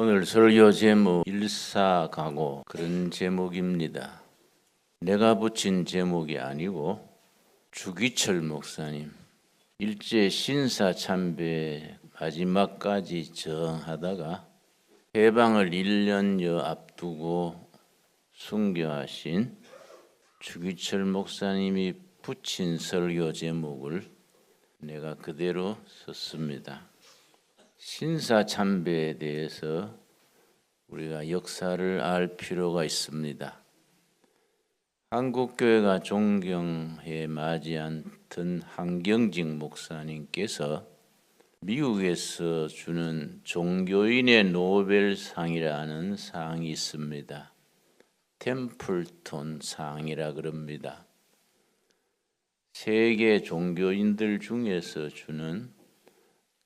오늘 설교 제목 일사가고 그런 제목입니다. 내가 붙인 제목이 아니고 주기철 목사님 일제 신사 참배 마지막까지 저항하다가 해방을 1년여 앞두고 순교하신 주기철 목사님이 붙인 설교 제목을 내가 그대로 썼습니다. 신사 참배에 대해서 우리가 역사를 알 필요가 있습니다. 한국 교회가 존경해 맞이한던 한경직 목사님께서 미국에서 주는 종교인의 노벨상이라는 상이 있습니다. 템플톤 상이라 그럽니다. 세계 종교인들 중에서 주는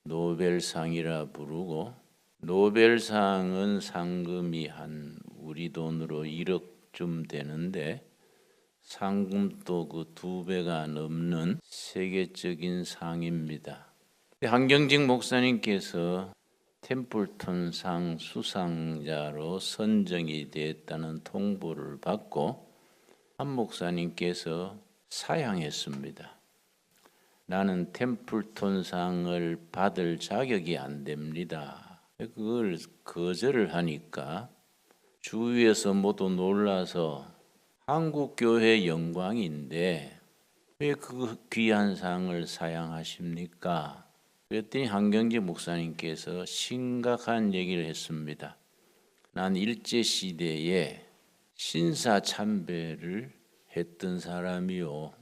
노벨상이라 부르고 노벨상은 상금이 한 우리 돈으로 1억쯤 되는데 상금도 그 두 배가 넘는 세계적인 상입니다. 한경직 목사님께서 템플턴 상 수상자로 선정이 됐다는 통보를 받고 한 목사님께서 사양했습니다. 나는 템플턴 상을 받을 자격이 안 됩니다. 그걸 거절을 하니까 주위에서 모두 놀라서 한국 교회 영광인데 왜 그 귀한 상을 사양하십니까? 그랬더니 한경재 목사님께서 심각한 얘기를 했습니다. 난 일제 시대에 신사 참배를 했던 사람이요.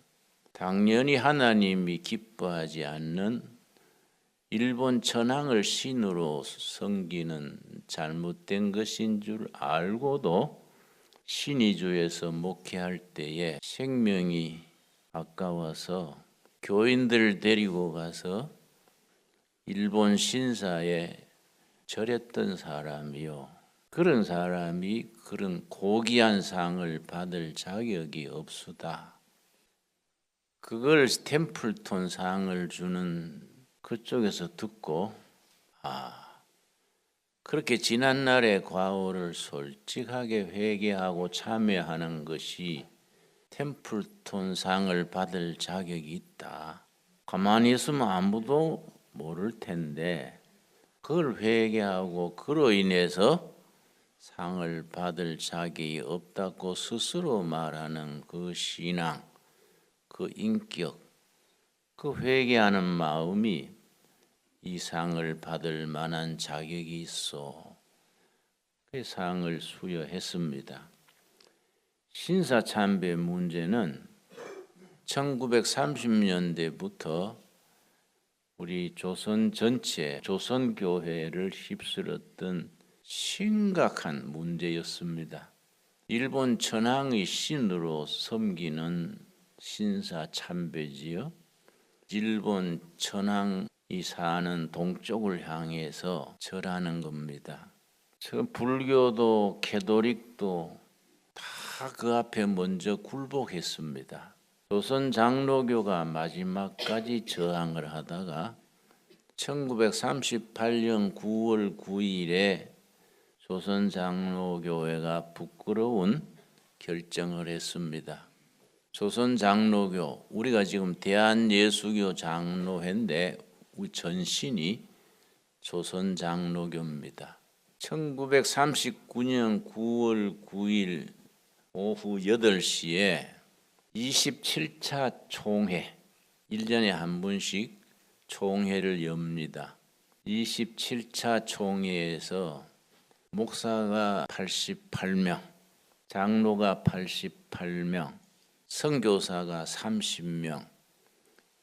당연히 하나님이 기뻐하지 않는 일본 천황을 신으로 섬기는 잘못된 것인 줄 알고도 신의주에서 목회할 때에 생명이 아까워서 교인들 데리고 가서 일본 신사에 절했던 사람이요. 그런 사람이 그런 고귀한 상을 받을 자격이 없수다. 그걸 템플톤 상을 주는 그쪽에서 듣고 아 그렇게 지난날의 과오를 솔직하게 회개하고 참여하는 것이 템플톤 상을 받을 자격이 있다. 가만히 있으면 아무도 모를 텐데 그걸 회개하고 그로 인해서 상을 받을 자격이 없다고 스스로 말하는 그 신앙, 그 인격, 그 회개하는 마음이 이 상을 받을 만한 자격이 있어. 그 상을 수여했습니다. 신사참배 문제는 1930년대부터 우리 조선 전체 조선 교회를 휩쓸었던 심각한 문제였습니다. 일본 천황의 신으로 섬기는 신사 참배지요. 일본 천황이 사는 동쪽을 향해서 절하는 겁니다. 저 불교도 캐도릭도 다 그 앞에 먼저 굴복했습니다. 조선 장로교가 마지막까지 저항을 하다가 1938년 9월 9일에 조선 장로교회가 부끄러운 결정을 했습니다. 조선 장로교 우리가 지금 대한 예수교 장로회인데 우리 전신이 조선 장로교입니다. 1939년 9월 9일 오후 8시에 27차 총회 1년에 한 번씩 총회를 엽니다. 27차 총회에서 목사가 88명, 장로가 88명, 선교사가 30명,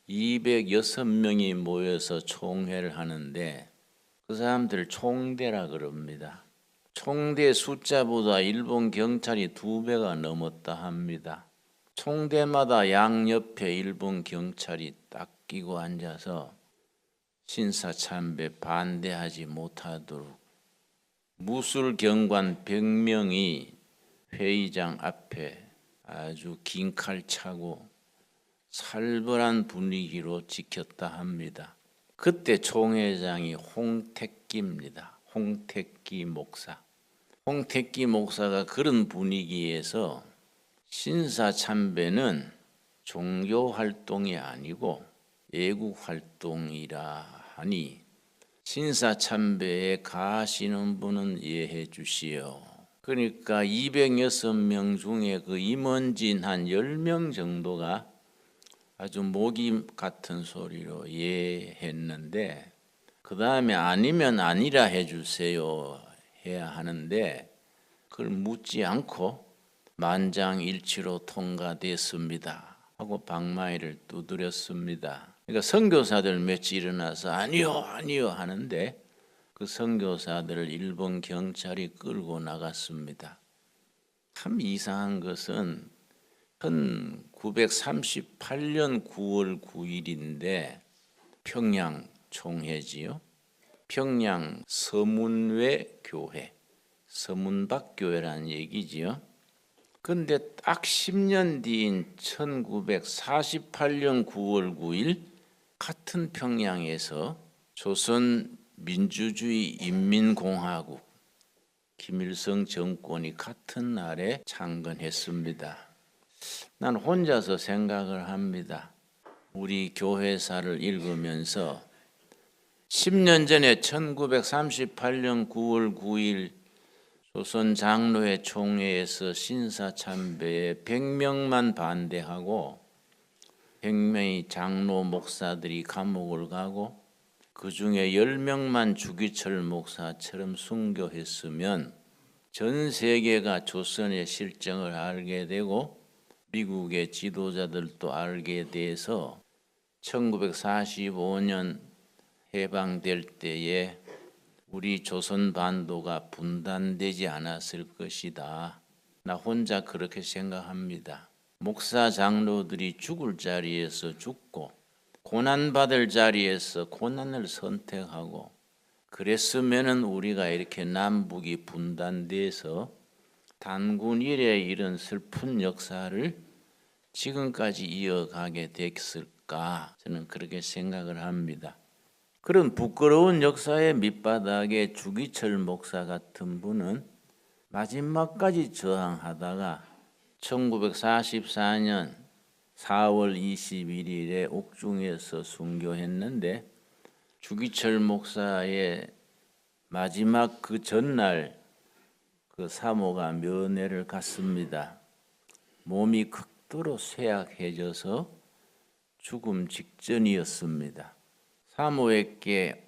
206명이 모여서 총회를 하는데 그 사람들 총대라 그럽니다. 총대 숫자보다 일본 경찰이 두 배가 넘었다 합니다. 총대마다 양옆에 일본 경찰이 딱 끼고 앉아서 신사참배 반대하지 못하도록 무술 경관 100명이 회의장 앞에 아주 긴 칼 차고 살벌한 분위기로 지켰다 합니다. 그때 총회장이 홍택기입니다. 홍택기 목사. 홍택기 목사가 그런 분위기에서 신사 참배는 종교 활동이 아니고 애국 활동이라 하니 신사 참배에 가시는 분은 이해해 주시오. 그러니까 206명 중에 그 임원진 한 10명 정도가 아주 모기 같은 소리로 예 했는데 그 다음에 아니면 아니라 해주세요 해야 하는데 그걸 묻지 않고 만장일치로 통과됐습니다 하고 방망이를 두드렸습니다. 그러니까 선교사들 몇이 일어나서 아니요 아니요 하는데 그 선교사들을 일본 경찰이 끌고 나갔습니다. 참 이상한 것은 1938년 9월 9일인데 평양 총회지요. 평양 서문외 교회, 서문박 교회라는 얘기지요. 근데 딱 10년 뒤인 1948년 9월 9일 같은 평양에서 조선 민주주의 인민공화국 김일성 정권이 같은 날에 창건했습니다. 난 혼자서 생각을 합니다. 우리 교회사를 읽으면서 10년 전에 1938년 9월 9일 조선 장로회 총회에서 신사 참배에 100명만 반대하고 100명의 장로 목사들이 감옥을 가고 그 중에 10명만 주기철 목사처럼 순교했으면 전 세계가 조선의 실정을 알게 되고 미국의 지도자들도 알게 돼서 1945년 해방될 때에 우리 조선 반도가 분단되지 않았을 것이다. 나 혼자 그렇게 생각합니다. 목사 장로들이 죽을 자리에서 죽고 고난 받을 자리에서 고난을 선택하고 그랬으면은 우리가 이렇게 남북이 분단돼서 단군 이래 이런 슬픈 역사를 지금까지 이어가게 됐을까 저는 그렇게 생각을 합니다. 그런 부끄러운 역사의 밑바닥에 주기철 목사 같은 분은 마지막까지 저항하다가 1944년 4월 21일에 옥중에서 순교했는데 주기철 목사의 마지막 그 전날 그 사모가 면회를 갔습니다. 몸이 극도로 쇠약해져서 죽음 직전이었습니다. 사모에게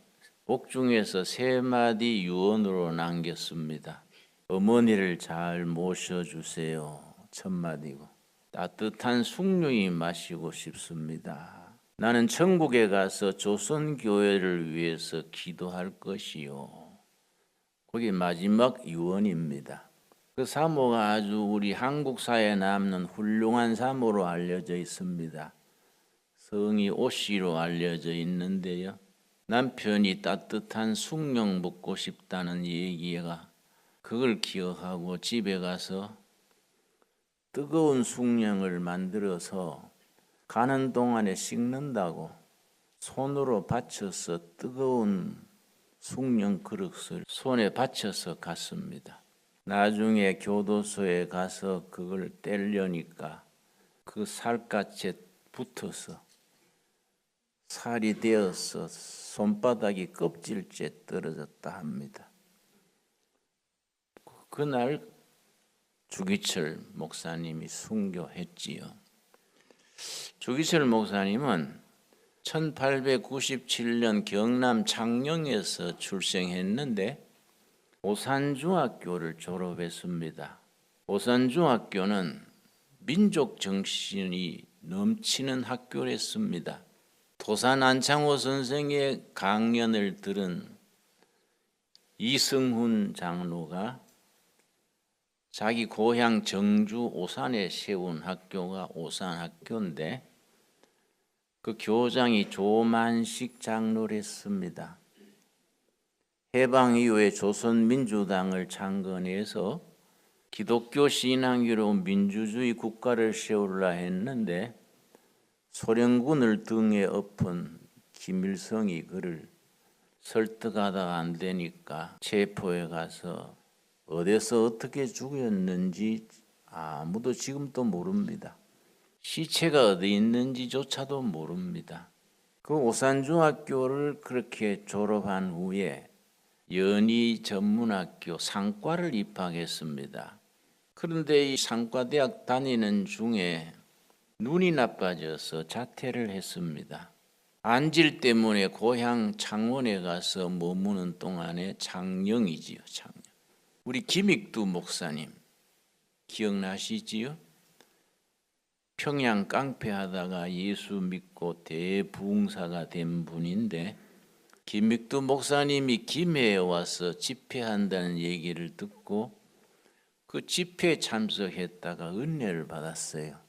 옥중에서 세 마디 유언으로 남겼습니다. 어머니를 잘 모셔주세요. 첫 마디고 따뜻한 숭늉이 마시고 싶습니다. 나는 천국에 가서 조선 교회를 위해서 기도할 것이요. 그게 마지막 유언입니다. 그 사모가 아주 우리 한국 사회에 남는 훌륭한 사모로 알려져 있습니다. 성이 오씨로 알려져 있는데요. 남편이 따뜻한 숭늉 먹고 싶다는 얘기가 그걸 기억하고 집에 가서 뜨거운 숭늉을 만들어서 가는 동안에 식는다고 손으로 받쳐서 뜨거운 숭늉 그릇을 손에 받쳐서 갔습니다. 나중에 교도소에 가서 그걸 떼려니까 그 살갗에 붙어서 살이 되어서 손바닥이 껍질째 떨어졌다 합니다. 그날 주기철 목사님이 순교했지요. 주기철 목사님은 1897년 경남 창녕에서 출생했는데 오산중학교를 졸업했습니다. 오산중학교는 민족 정신이 넘치는 학교였습니다. 도산 안창호 선생의 강연을 들은 이승훈 장로가 자기 고향 정주 오산에 세운 학교가 오산학교인데 그 교장이 조만식 장로랬습니다. 해방 이후에 조선민주당을 창건해서 기독교 신앙으로 민주주의 국가를 세우려 했는데 소련군을 등에 엎은 김일성이 그를 설득하다가 안 되니까 체포에 가서 어디서 어떻게 죽였는지 아무도 지금도 모릅니다. 시체가 어디 있는지조차도 모릅니다. 그 오산중학교를 그렇게 졸업한 후에 연희 전문학교 상과를 입학했습니다. 그런데 이 상과대학 다니는 중에 눈이 나빠져서 자퇴를 했습니다. 안질 때문에 고향 창원에 가서 머무는 동안에 장령이지요, 장령. 우리 김익두 목사님 기억나시지요? 평양 깡패하다가 예수 믿고 대부흥사가 된 분인데 김익두 목사님이 김해에 와서 집회한다는 얘기를 듣고 그 집회에 참석했다가 은혜를 받았어요.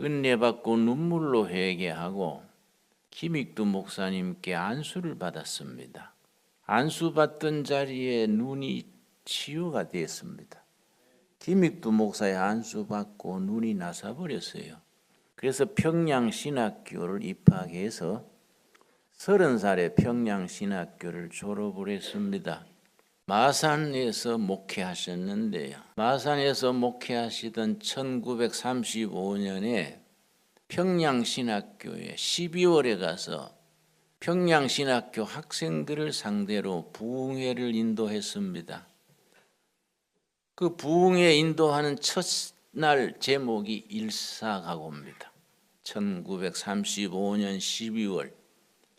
은혜 받고 눈물로 회개하고 김익두 목사님께 안수를 받았습니다. 안수 받던 자리에 눈이 치유가 됐습니다. 김익두 목사의 안수 받고 눈이 나서 버렸어요. 그래서 평양 신학교를 입학해서 서른 살에 평양 신학교를 졸업을 했습니다. 마산에서 목회하셨는데요. 마산에서 목회하시던 1935년에 평양 신학교에 12월에 가서 평양 신학교 학생들을 상대로 부흥회를 인도했습니다. 그 부흥회 인도하는 첫날 제목이 일사가고입니다. 1935년 12월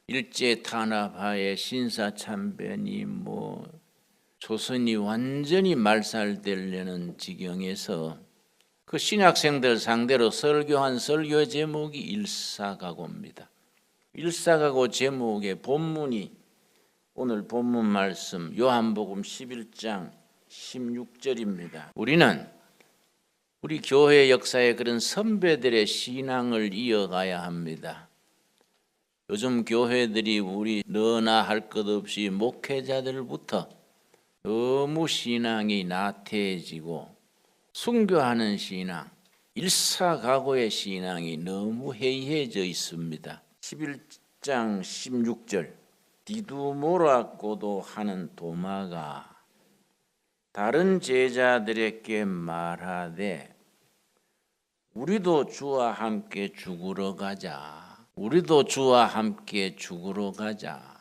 일제 탄압하에 신사참변이 뭐 조선이 완전히 말살되려는 지경에서 그 신학생들 상대로 설교한 설교 제목이 일사가고입니다. 일사가고 제목의 본문이 오늘 본문 말씀 요한복음 11장 16절입니다. 우리는 우리 교회 역사의 그런 선배들의 신앙을 이어가야 합니다. 요즘 교회들이 우리 너나 할 것 없이 목회자들부터 너무 신앙이 나태해지고 순교하는 신앙, 일사각오의 신앙이 너무 해이해져 있습니다. 11장 16절 디두모라고도 하는 도마가 다른 제자들에게 말하되 우리도 주와 함께 죽으러 가자. 우리도 주와 함께 죽으러 가자.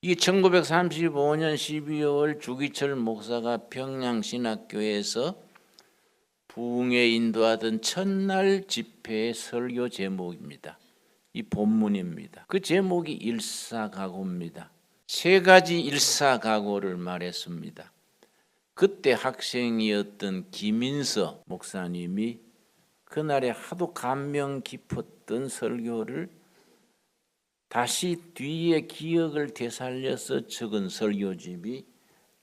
이 1935년 12월 주기철 목사가 평양 신학교에서 부흥에 인도하던 첫날 집회의 설교 제목입니다. 이 본문입니다. 그 제목이 일사각오입니다. 세 가지 일사각오를 말했습니다. 그때 학생이었던 김인서 목사님이 그날에 하도 감명 깊었던 설교를 다시 뒤에 기억을 되살려서 적은 설교집이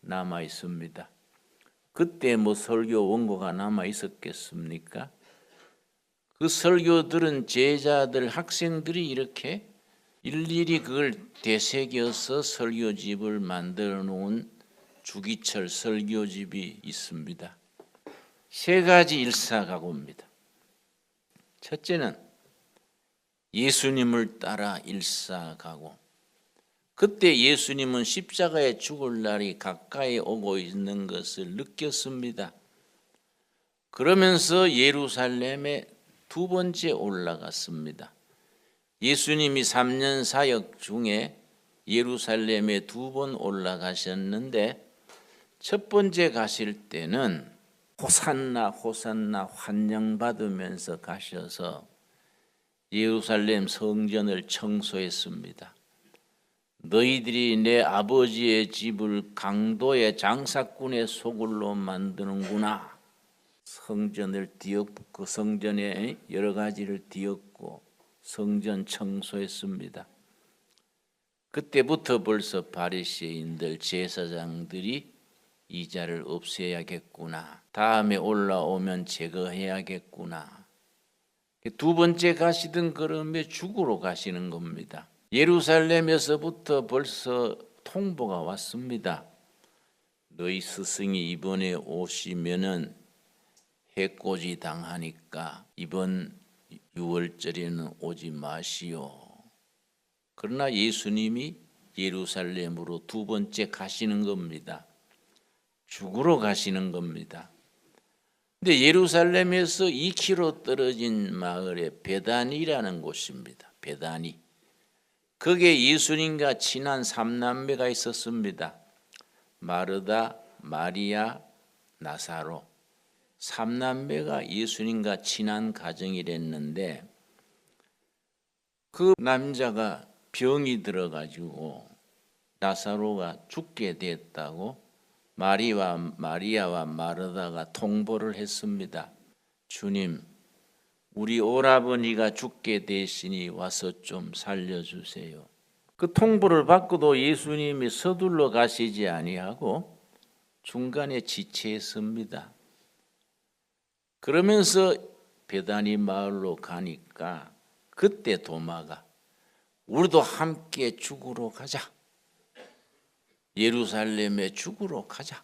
남아 있습니다. 그때 뭐 설교 원고가 남아 있었겠습니까? 그 설교들은 제자들 학생들이 이렇게 일일이 그걸 되새겨서 설교집을 만들어 놓은 주기철 설교집이 있습니다. 세 가지 일사각오입니다. 첫째는 예수님을 따라 일사각오. 그때 예수님은 십자가에 죽을 날이 가까이 오고 있는 것을 느꼈습니다. 그러면서 예루살렘에 두 번째 올라갔습니다. 예수님이 3년 사역 중에 예루살렘에 두 번 올라가셨는데 첫 번째 가실 때는 호산나 호산나 환영받으면서 가셔서 예루살렘 성전을 청소했습니다. 너희들이 내 아버지의 집을 강도의 장사꾼의 소굴로 만드는구나. 성전을 뒤엎고 그 성전에 여러 가지를 뒤엎고 성전 청소했습니다. 그때부터 벌써 바리새인들 제사장들이 이자를 없애야겠구나. 다음에 올라오면 제거해야겠구나. 두 번째 가시던 걸음에 죽으러 가시는 겁니다. 예루살렘에서부터 벌써 통보가 왔습니다. 너희 스승이 이번에 오시면은 해코지 당하니까 이번 6월절에는 오지 마시오. 그러나 예수님이 예루살렘으로 두 번째 가시는 겁니다. 죽으러 가시는 겁니다. 근데 예루살렘에서 2km 떨어진 마을에 베단이라는 곳입니다. 베단이. 거기에 예수님과 친한 삼남매가 있었습니다. 마르다, 마리아, 나사로. 삼남매가 예수님과 친한 가정이랬는데 그 남자가 병이 들어가지고 나사로가 죽게 됐다고 마리와 마리아와 마르다가 통보를 했습니다. 주님, 우리 오라버니가 죽게 되시니 와서 좀 살려주세요. 그 통보를 받고도 예수님이 서둘러 가시지 아니하고 중간에 지체했습니다. 그러면서 베다니 마을로 가니까 그때 도마가 우리도 함께 죽으러 가자. 예루살렘에 죽으러 가자.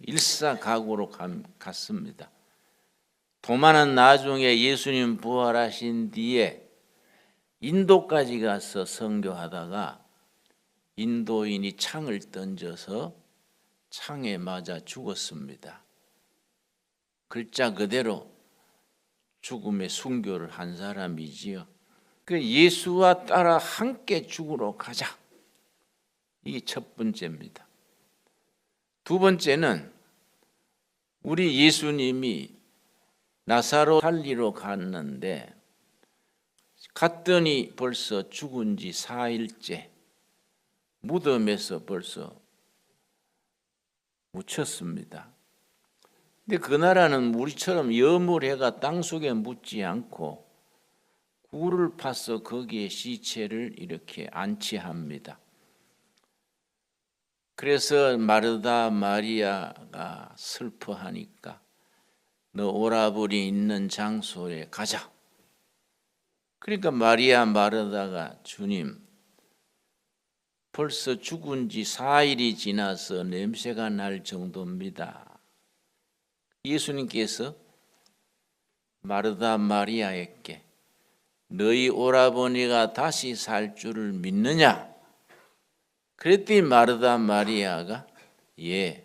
일사각오로 갔습니다. 도마는 나중에 예수님 부활하신 뒤에 인도까지 가서 선교하다가 인도인이 창을 던져서 창에 맞아 죽었습니다. 글자 그대로 죽음의 순교를 한 사람이지요. 그 예수와 따라 함께 죽으러 가자. 이게 첫 번째입니다. 두 번째는 우리 예수님이 나사로 살리러 갔는데 갔더니 벌써 죽은 지 4일째 무덤에서 벌써 묻혔습니다. 근데 그 나라는 우리처럼 여물해가 땅속에 묻지 않고 굴을 파서 거기에 시체를 이렇게 안치합니다. 그래서 마르다 마리아가 슬퍼하니까 너 오라버니 있는 장소에 가자. 그러니까 마리아 마르다가 주님 벌써 죽은 지 4일이 지나서 냄새가 날 정도입니다. 예수님께서 마르다 마리아에게 너희 오라버니가 다시 살 줄을 믿느냐? 그랬더니 마르다 마리아가 예,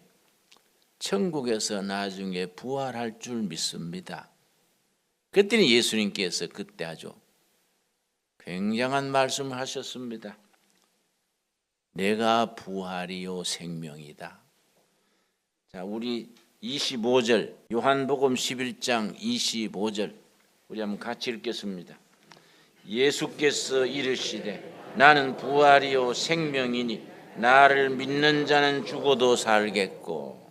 천국에서 나중에 부활할 줄 믿습니다. 그랬더니 예수님께서 그때 아주 굉장한 말씀을 하셨습니다. 내가 부활이요 생명이다. 자, 우리 25절 요한복음 11장 25절 우리 한번 같이 읽겠습니다. 예수께서 이르시되 나는 부활이요 생명이니 나를 믿는 자는 죽어도 살겠고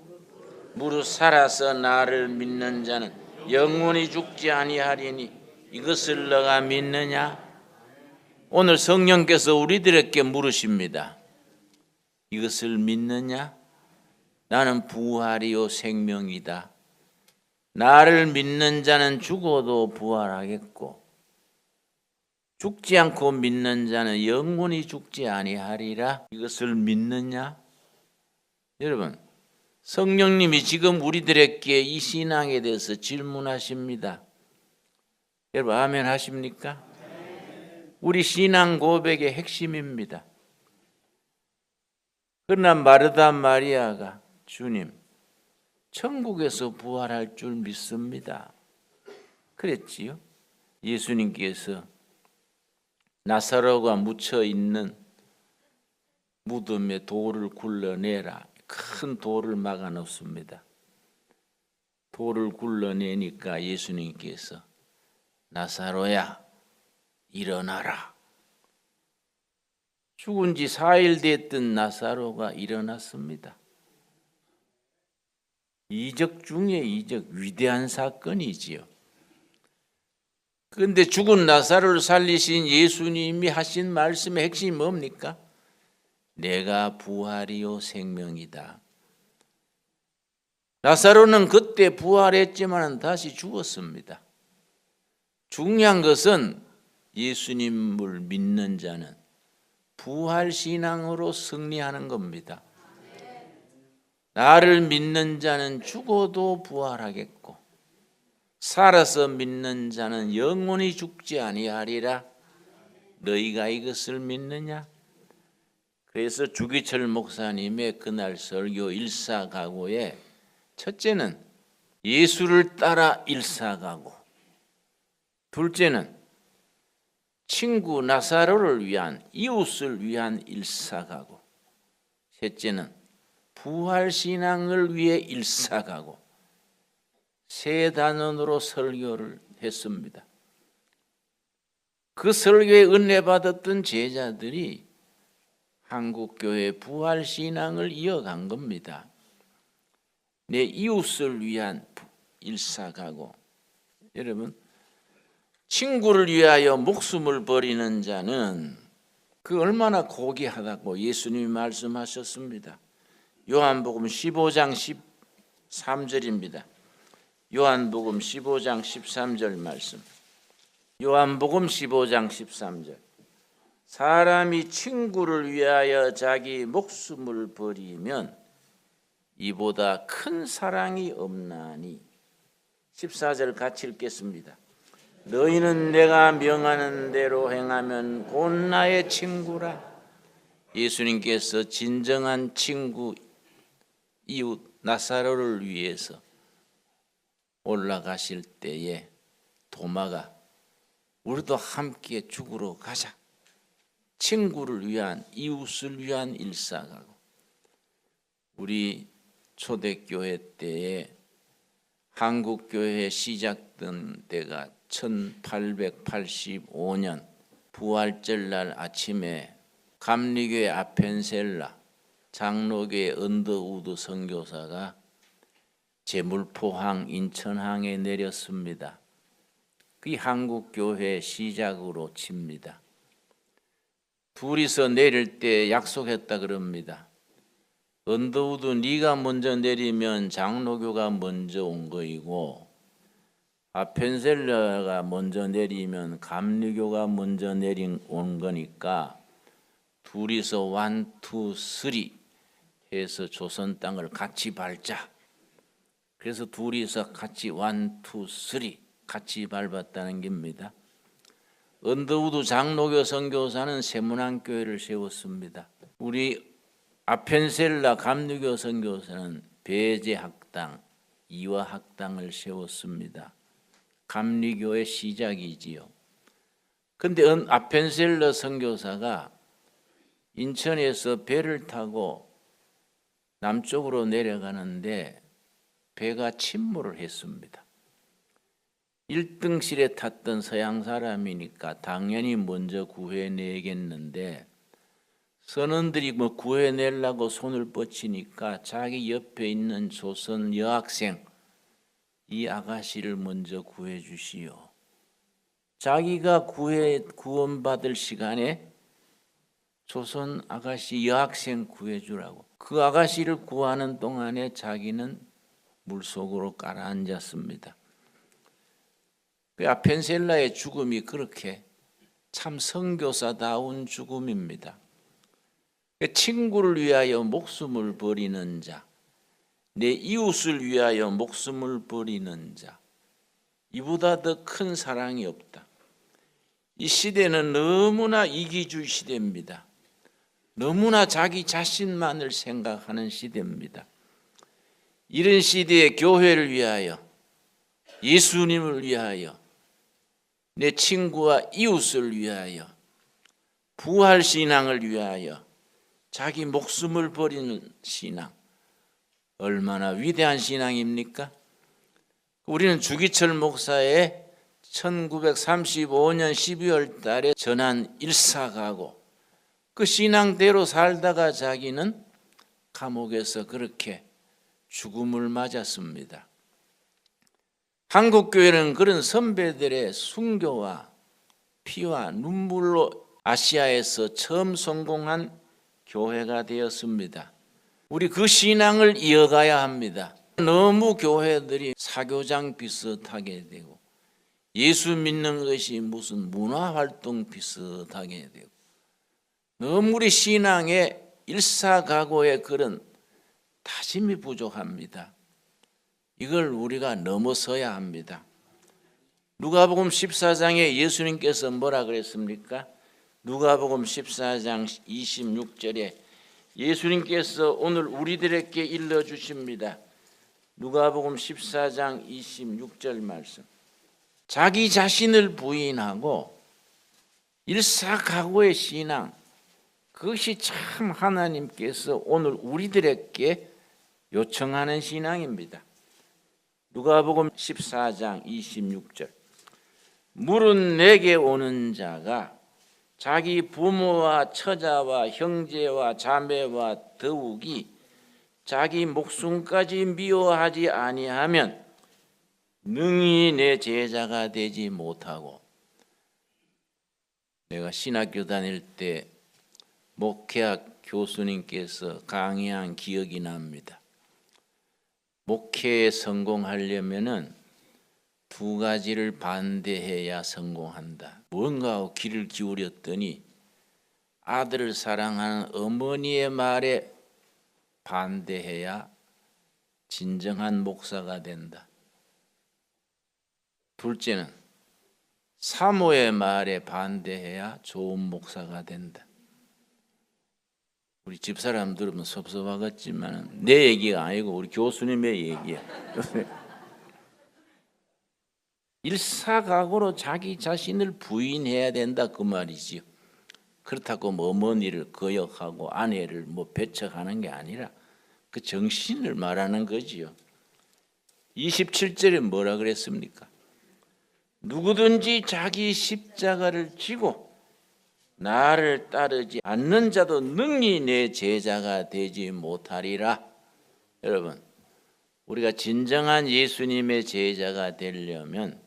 무릇 살아서 나를 믿는 자는 영원히 죽지 아니하리니 이것을 너가 믿느냐? 오늘 성령께서 우리들에게 물으십니다. 이것을 믿느냐? 나는 부활이요 생명이다. 나를 믿는 자는 죽어도 부활하겠고 죽지 않고 믿는 자는 영원히 죽지 아니하리라. 이것을 믿느냐? 여러분, 성령님이 지금 우리들에게 이 신앙에 대해서 질문하십니다. 여러분, 아멘 하십니까? 우리 신앙 고백의 핵심입니다. 그러나 마르다 마리아가 주님, 천국에서 부활할 줄 믿습니다. 그랬지요. 예수님께서 나사로가 묻혀 있는 무덤에 돌을 굴러내라. 큰 돌을 막아 놓습니다. 돌을 굴러내니까 예수님께서 나사로야 일어나라. 죽은 지 4일 됐던 나사로가 일어났습니다. 이적 중에 이적 위대한 사건이지요. 그런데 죽은 나사로를 살리신 예수님이 하신 말씀의 핵심이 뭡니까? 내가 부활이요 생명이다. 나사로는 그때 부활했지만 다시 죽었습니다. 중요한 것은 예수님을 믿는 자는 부활 신앙으로 승리하는 겁니다. 나를 믿는 자는 죽어도 부활하겠고 살아서 믿는 자는 영원히 죽지 아니하리라. 너희가 이것을 믿느냐? 그래서 주기철 목사님의 그날 설교 일사가고에 첫째는 예수를 따라 일사가고 둘째는 친구 나사로를 위한 이웃을 위한 일사가고 셋째는 부활 신앙을 위해 일사가고 세 단원으로 설교를 했습니다. 그 설교에 은혜 받았던 제자들이 한국 교회 부활 신앙을 이어간 겁니다. 내 이웃을 위한 일사가고 여러분 친구를 위하여 목숨을 버리는 자는 그 얼마나 고귀하다고 예수님이 말씀하셨습니다. 요한복음 15장 13절입니다. 요한복음 15장 13절 말씀. 요한복음 15장 13절. 사람이 친구를 위하여 자기 목숨을 버리면 이보다 큰 사랑이 없나니 14절 같이 읽겠습니다. 너희는 내가 명하는 대로 행하면 곧 나의 친구라. 예수님께서 진정한 친구 이웃 나사로를 위해서 올라가실 때에 도마가 우리도 함께 죽으러 가자. 친구를 위한 이웃을 위한 일사가고 우리 초대교회 때에 한국교회 시작된 때가 1885년 부활절 날 아침에 감리교회 아펜셀라 장로교회 언더우드 선교사가 제물포항 인천항에 내렸습니다. 그 한국 교회 시작으로 칩니다. 둘이서 내릴 때 약속했다 그럽니다. 언더우드 네가 먼저 내리면 장로교가 먼저 온 거이고 아펜셀러가 먼저 내리면 감리교가 먼저 내린 온 거니까 둘이서 완투 쓰리 해서 조선 땅을 같이 밟자. 그래서 둘이서 같이 완투 쓰리 같이 밟았다는 겁니다. 언더우드 장로교 선교사는 세문안 교회를 세웠습니다. 우리 아펜셀라 감리교 선교사는 배제 학당, 이화 학당을 세웠습니다. 감리교의 시작이지요. 근데 아펜셀러 선교사가 인천에서 배를 타고 남쪽으로 내려가는데 배가 침몰을 했습니다. 1등실에 탔던 서양 사람이니까 당연히 먼저 구해내겠는데 선원들이 뭐 구해내려고 손을 뻗치니까 자기 옆에 있는 조선 여학생 이 아가씨를 먼저 구해 주시오. 자기가 구해 구원받을 시간에 조선 아가씨 여학생 구해 주라고. 그 아가씨를 구하는 동안에 자기는 물속으로 깔아앉았습니다. 그 아펜셀라의 죽음이 그렇게 참 선교사다운 죽음입니다. 그 친구를 위하여 목숨을 버리는 자, 내 이웃을 위하여 목숨을 버리는 자, 이보다 더 큰 사랑이 없다. 이 시대는 너무나 이기주의 시대입니다. 너무나 자기 자신만을 생각하는 시대입니다. 이런 시대에 교회를 위하여, 예수님을 위하여, 내 친구와 이웃을 위하여, 부활 신앙을 위하여, 자기 목숨을 버리는 신앙 얼마나 위대한 신앙입니까? 우리는 주기철 목사의 1935년 12월 달에 전한 일사가고 그 신앙대로 살다가 자기는 감옥에서 그렇게 죽음을 맞았습니다. 한국 교회는 그런 선배들의 순교와 피와 눈물로 아시아에서 처음 성공한 교회가 되었습니다. 우리 그 신앙을 이어가야 합니다. 너무 교회들이 사교장 비슷하게 되고 예수 믿는 것이 무슨 문화 활동 비슷하게 되고 너무 우리 신앙의 일사각오의 그런 다짐이 부족합니다. 이걸 우리가 넘어서야 합니다. 누가복음 14장에 예수님께서 뭐라 그랬습니까? 누가복음 14장 26절에 예수님께서 오늘 우리들에게 일러 주십니다. 누가복음 14장 26절 말씀. 자기 자신을 부인하고 일사각오의 신앙 그것이 참 하나님께서 오늘 우리들에게 요청하는 신앙입니다. 누가복음 14장 26절. 물은 내게 오는 자가 자기 부모와 처자와 형제와 자매와 더욱이 자기 목숨까지 미워하지 아니하면 능히 내 제자가 되지 못하고 내가 신학교 다닐 때 목회학 교수님께서 강의한 기억이 납니다. 목회에 성공하려면은 두 가지를 반대해야 성공한다. 뭔가 귀를 기울였더니 아들을 사랑하는 어머니의 말에 반대해야 진정한 목사가 된다. 둘째는 사모의 말에 반대해야 좋은 목사가 된다. 우리 집 사람 들으면 섭섭하겠지만 내 얘기가 아니고 우리 교수님의 얘기야. 일사각오로 자기 자신을 부인해야 된다 그 말이지요. 그렇다고 뭐 어머니를 거역하고 아내를 뭐 배척하는 게 아니라 그 정신을 말하는 거지요. 27절에 뭐라 그랬습니까? 누구든지 자기 십자가를 지고 나를 따르지 않는 자도 능히 내 제자가 되지 못하리라. 여러분, 우리가 진정한 예수님의 제자가 되려면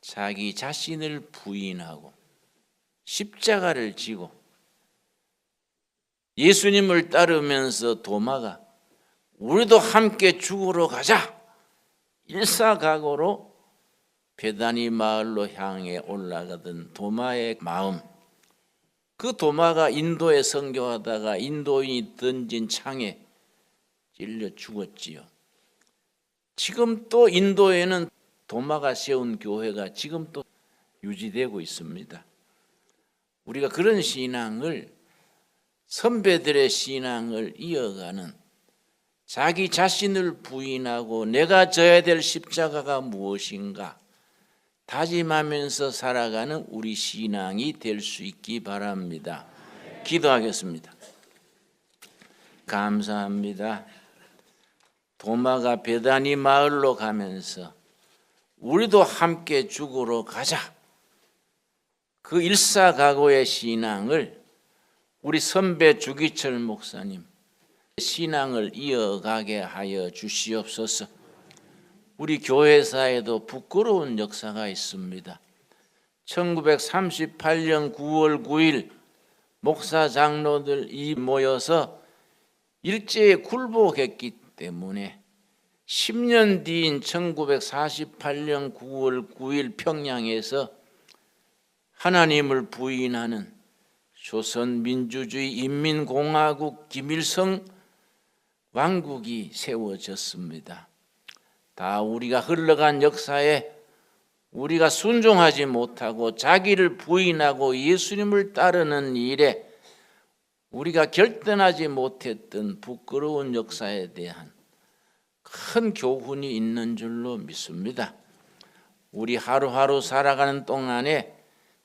자기 자신을 부인하고 십자가를 지고 예수님을 따르면서 도마가 우리도 함께 죽으러 가자 일사각오로 베다니 마을로 향해 올라가던 도마의 마음 그 도마가 인도에 선교하다가 인도인이 던진 창에 찔려 죽었지요. 지금 또 인도에는 도마가 세운 교회가 지금 또 유지되고 있습니다. 우리가 그런 신앙을 선배들의 신앙을 이어가는 자기 자신을 부인하고 내가 져야 될 십자가가 무엇인가 다짐하면서 살아가는 우리 신앙이 될 수 있기 바랍니다. 기도하겠습니다. 감사합니다. 도마가 베다니 마을로 가면서 우리도 함께 죽으러 가자. 그 일사각오의 신앙을 우리 선배 주기철 목사님 신앙을 이어가게 하여 주시옵소서. 우리 교회사에도 부끄러운 역사가 있습니다. 1938년 9월 9일 목사 장로들이 모여서 일제에 굴복했기 때문에 10년 뒤인 1948년 9월 9일 평양에서 하나님을 부인하는 조선민주주의 인민공화국 김일성 왕국이 세워졌습니다. 다 우리가 흘러간 역사에 우리가 순종하지 못하고 자기를 부인하고 예수님을 따르는 일에 우리가 결단하지 못했던 부끄러운 역사에 대한 큰 교훈이 있는 줄로 믿습니다. 우리 하루하루 살아가는 동안에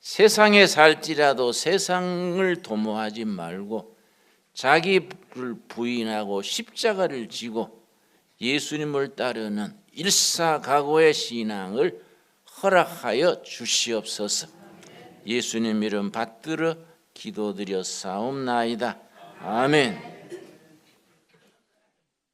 세상에 살지라도 세상을 도모하지 말고 자기를 부인하고 십자가를 지고 예수님을 따르는 일사각오의 신앙을 허락하여 주시옵소서. 예수님 이름 받들어 기도드려 사옵나이다. 아멘.